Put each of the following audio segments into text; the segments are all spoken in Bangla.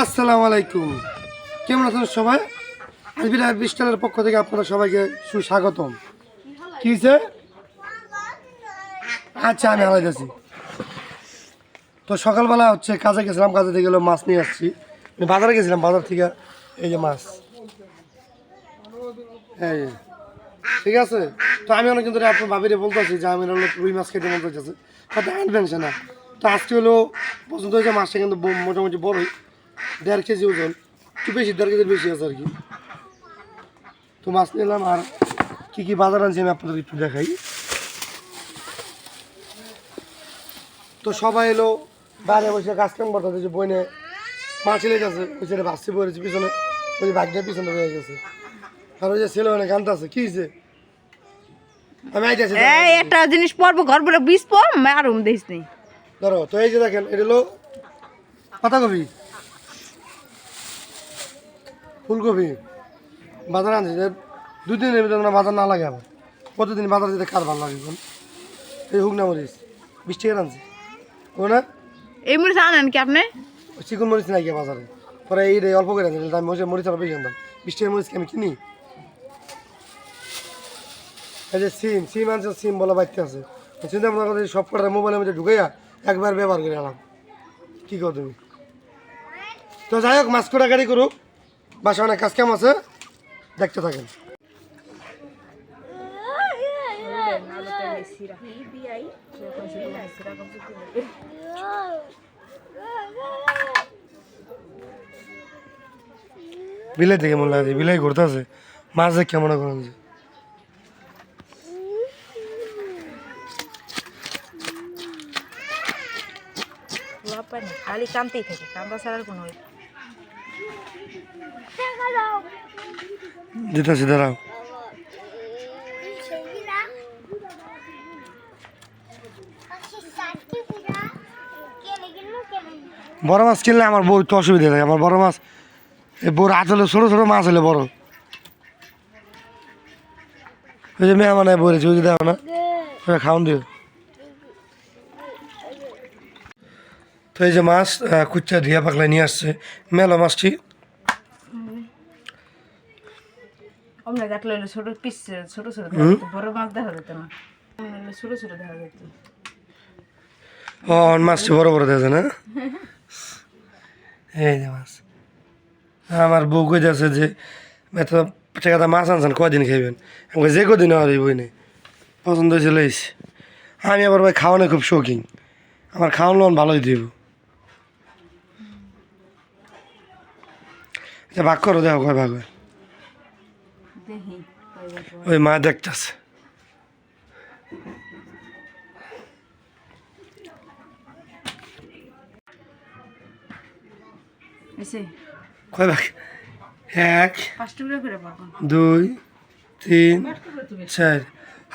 আসসালামু আলাইকুম। কেমন আছেন সবাই? আলবিরা বিস্টালের পক্ষ থেকে আপনারা সবাইকে সুস্বাগতম। কি হয়েছে আচ্ছা আমি হালাইতেছি তো সকালবেলা হচ্ছে কাজে গেছিলাম, কাজে থেকে গেলো মাছ নিয়ে আসছি। আমি বাজারে গেছিলাম, বাজার থেকে এই যে মাছ। এই, ঠিক আছে? তো আমি অনেক ধরে আপনার ভাবিরে বলতেছি যে আমি হলো রুই মাছ খেতে মন চাইছে কথা আনবেন সে না। তো আজকে হলো পছন্দ হয়েছে মাছটা কিন্তু মোটামুটি বড়ই। দেড় কেজি ওজন একটু বেশি দেড় কেজির বেশি আছে আর কি। তো মাছ নিলাম আর কি কি বাজার আনছি আমি আপনাদের একটু দেখাই। তো সবাই এলো বাইরে বসে কাজ কাম করতে যে বইনে মাছ ছেলে গেছে ওই ছেলে বাসি পড়েছে পিছনে ওই যে বাইকটা পিছনে রয়ে গেছে। আর ওই যে ছেলে অনেক কান্ত আছে কি হয়েছে আমি আইতেছি এই একটা জিনিস পরবো ঘর বলে বিষ পর মারুম দেখিস নি। ধরো তো এই যে দেখেন এটা হলো পাতাকপি। ফুলকপি বাজার আনছি যে দুই দিনের ভিতরে না বাজার না লাগে আবার প্রতিদিন বাজার যেতে কার ভালো লাগে এখন এই হুকনা মরিচ বিশ টাকা আনছি। ও না? এই মরিচ আনেন কি আপনি? চিকন মরিচ নাই গিয়ে বাজারে। পরে এই রে অল্প করে আনছি আমি মরিচ মরিচ আরও বেশি আনতাম। বিশ টাকা মরিচ কি আমি কিনি? এই যে সিম সিম আনছে সিম বলা বাড়তে আছে। চিন্তা ভাবনা করে সব কটা মোবাইলের মধ্যে ঢুকাইয়া একবার ব্যবহার করে এলাম কী কর তুমি? তো যাই হোক মাছ কটা গাড়ি করুক। বাসা অনেক কাজ কাম আছে? দেখতে থাকেন। বিলাই থেকে মনে লাগে বিলাই ঘুরতে আছে। মাছ দেখ কেমন করেন যে। খালি কান্তেই থাকে, কান্দা ছাড়ার কোনো দিতেছি দাঁড়াও বড় মাছ কিনলে আমার বউ একটু অসুবিধা থাকে আমার বড় মাছ বড় হাত হলে ছোটো ছোটো মাছ হলে বড়। ওই যে মেয়ে মানে বলেছে, ওই যে দেখো না ওটা খাওয়ান দিও তো এই যে মাছ কুচ্চা ধুয়া পাকলা নিয়ে আসছে। মেলো মাছটি। কাটলে হলো ছোট পিস ছোট ছোট বড় মাছ দেখা যেত না। ছোট ছোট দেখা যেত। ও মাছটি বড় বড় দেখে না? এই যে মাছ। আমার বউ কই আছে যে এত মাছ আনছেন কদিন খাইবেন? আমাকে যে কদিন আর বই নেই। পছন্দ হয়েছে লইছি আমি আবার ভাই খাওয়ানো খুব শৌখিন। আমার খাওয়ানো লোন ভালোই দিব। ভাগ করো দেখো কয় ভাগ হয়। ওই মা দেখতেছে। এসে। কয় ভাগ? এক দুই তিন চার।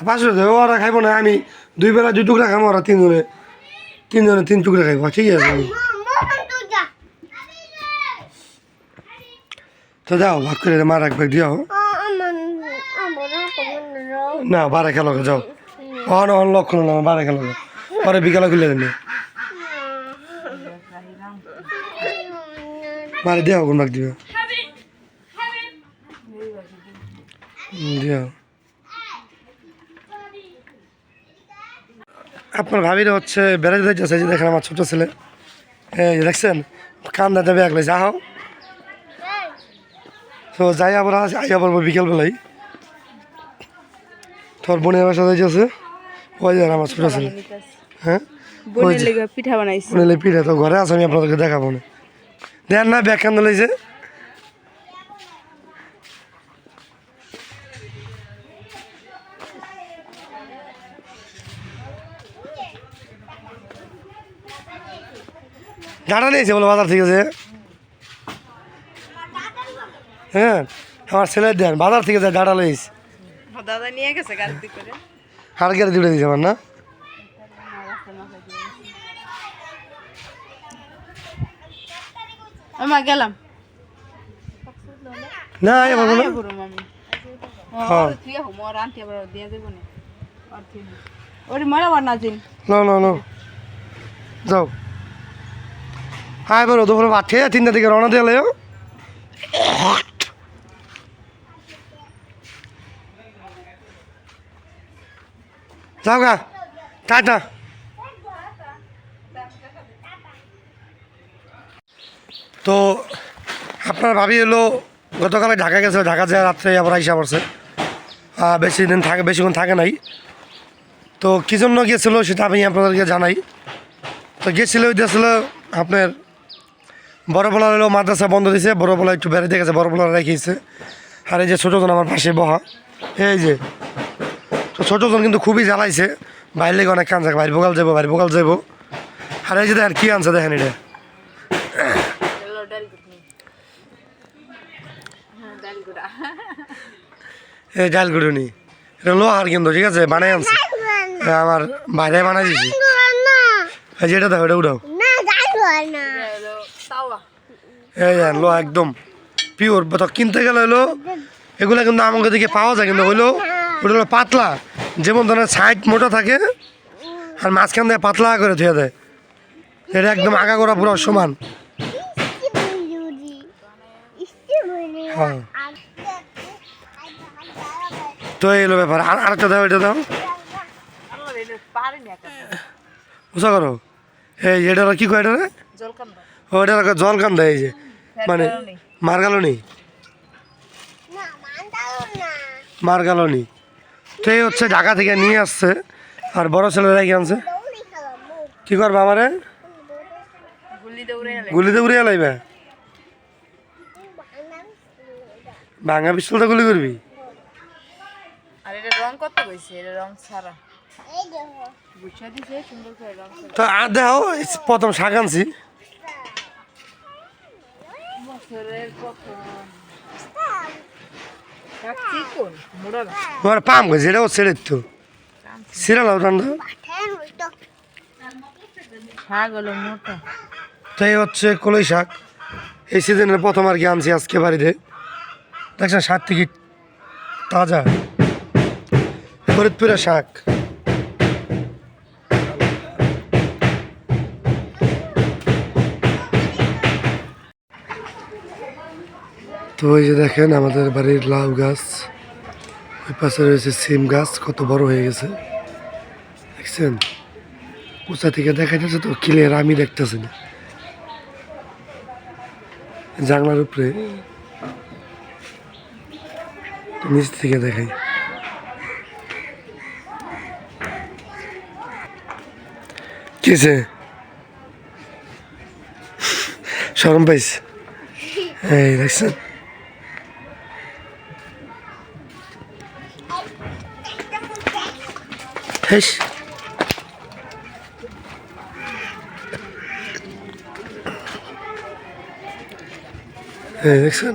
পাঁচশো দেবো ওরা খাইব না আমি দুই বেলা দুই টুকরা খাব ওরা তিনজনে তিনজনে তিন টুকরা খাইব ঠিক আছে। তো যাও ভাগ করে মা রাখ ভাগ দিও না, বারে খেলো যাও। অন অন লক্ষণ না, বারে খেলো পরে বিকালে খুলে দেন মারে দিও কোন ভাগ দিও। আপনার ভাবিরা হচ্ছে বেড়াতে যাচ্ছে যে দেখেন আমার ছোট ছেলে। এই দেখছেন? কান্দাতে ব্যাগ লাইছে, আহ। তো যাই আবার আই আবার বিকেলবেলায়। তোর বোনের বাসা যাইতেছে ওই যে আমার ছোট ছেলে। হ্যাঁ? ওই বোনের লেগে পিঠা বানাইছি। বোনের পিঠে তো ঘরে আছে আমি আপনাদেরকে দেখাবো না। দেন না ব্যাগ কান্দ লাইছে? ডাটা নিয়েছে বলে বাজার থেকে যে। হ্যাঁ আমার ছেলের দেন বাজার থেকে যে ডাটা লইছে। দাদা নিয়ে গেছে গাড়ি করে। হার গেড়ে দিতে দিয়েছে আমার না? আমা গেলাম। না আয় বড় মামি। হ্যাঁ। তুই আবার দিয়ে দেবো না। আর তুই ওরে মরা বার না না না না। যাও। হ্যাঁ এবার দুপুরে ভাত তিনটা দিকে রওনা দিয়ে লেও তো আপনার ভাবি হলো গতকালে ঢাকা গেছে ঢাকা যায় রাত্রে আবার আইসা পড়ছে। বেশি দিন থাকে বেশিক্ষণ থাকে নাই। তো কী জন্য গিয়েছিল সেটা আমি আপনাদেরকে জানাই। তো গিয়েছিল গিয়েছিল আপনার বড়বেলা হলো মাদ্রাসা বন্ধ দিয়েছে বড়বেলা একটু বেড়াতে গেছে বড়বেলা রেখেছে আর এই যে ছোটোজন আমার পাশে বহা। এই যে তো ছোটোজন কিন্তু খুবই জ্বালাইছে। বাইরে লেগে অনেক কান বাইরে বোকাল যাব বাইরে বোকাল যাব আর এই যে দেখেন কী আনছে দেখেন এটা? হ্যাঁ এই ডাল গুঁড়ুনি এটা লোহার কিন্তু ঠিক আছে? বানাই আনছে। আমার বাইরে বানাই দিছি এই যে এটা দেখো এটা উঠাও। এই লোহা একদম পিওর কিনতে গেলে হলো এগুলো কিন্তু আমাকে দিকে পাওয়া যায় কিন্তু হইল ওটা হলো পাতলা। যেমন ধরনের সাইড মোটা থাকে আর মাঝখান দিয়ে পাতলা করে ধুয়ে দেয়। এটা একদম আগা করা পুরো সমান। হ্যাঁ। তো এই হলো ব্যাপার। আর আরেকটা দাও এটা দাও। বুঝা করো এই এটা কি কয় এটা রে? জল কান্দা ও এটা জল কান দেয় এই যে। মানে মার গেল নি মার গেল নি তো এই হচ্ছে ঢাকা থেকে নিয়ে আসছে। আর বড় ছেলেরা কি আনছে। কি করবে আমারে? গুলিতে উড়িয়ে লাইবে? ভাঙা পিস্তলটা গুলি করবি? তো আর দেখো প্রথম শাক আনছি। তোমার পাম গেছে এটাও ছেড়ে তো সিরিয়াল ঠান্ডা রান্না। হলো মোটা। তো এই হচ্ছে কলই শাক। এই সিজনের প্রথম আর কি আনছি আজকে বাড়িতে। দেখছেন সাত থেকে তাজা। ফরিদপুরের শাক। তো এই যে দেখেন, আমাদের বাড়ির লাউ গাছ, ওই পাশে রয়েছে সিম গাছ, কত বড় হয়ে গেছে। দেখছেন? উঁচা থেকে দেখা যাচ্ছে তো ক্লিয়ার আমি দেখতেছি না। জানলার উপরে। নিচ থেকে দেখাই। কিসে সরম পাইছে এই, দেখছেন? হেস এই দেখছেন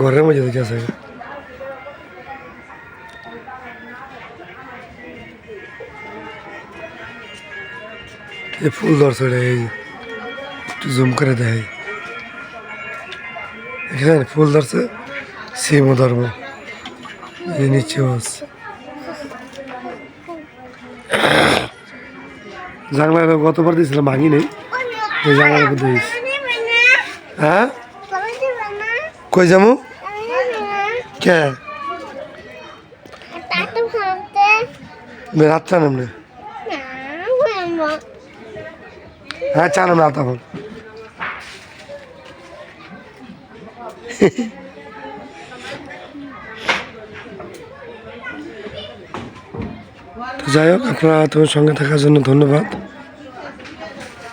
ঘরের মধ্যে দেখে আছে ফুল ধরছে এই একটু জুম করে দেয় এখানে ফুল ধরছে, সিমও ধরবো। নিচেও আছে। জানলা গতবার দিয়েছিলাম, ভাঙি নেই। এই উপর দিয়েছি। হ্যাঁ? কই যাব কে? রাত চান এমনি হ্যাঁ চান না তখন তো যাই হোক, আপনারা তোমার সঙ্গে থাকার জন্য ধন্যবাদ।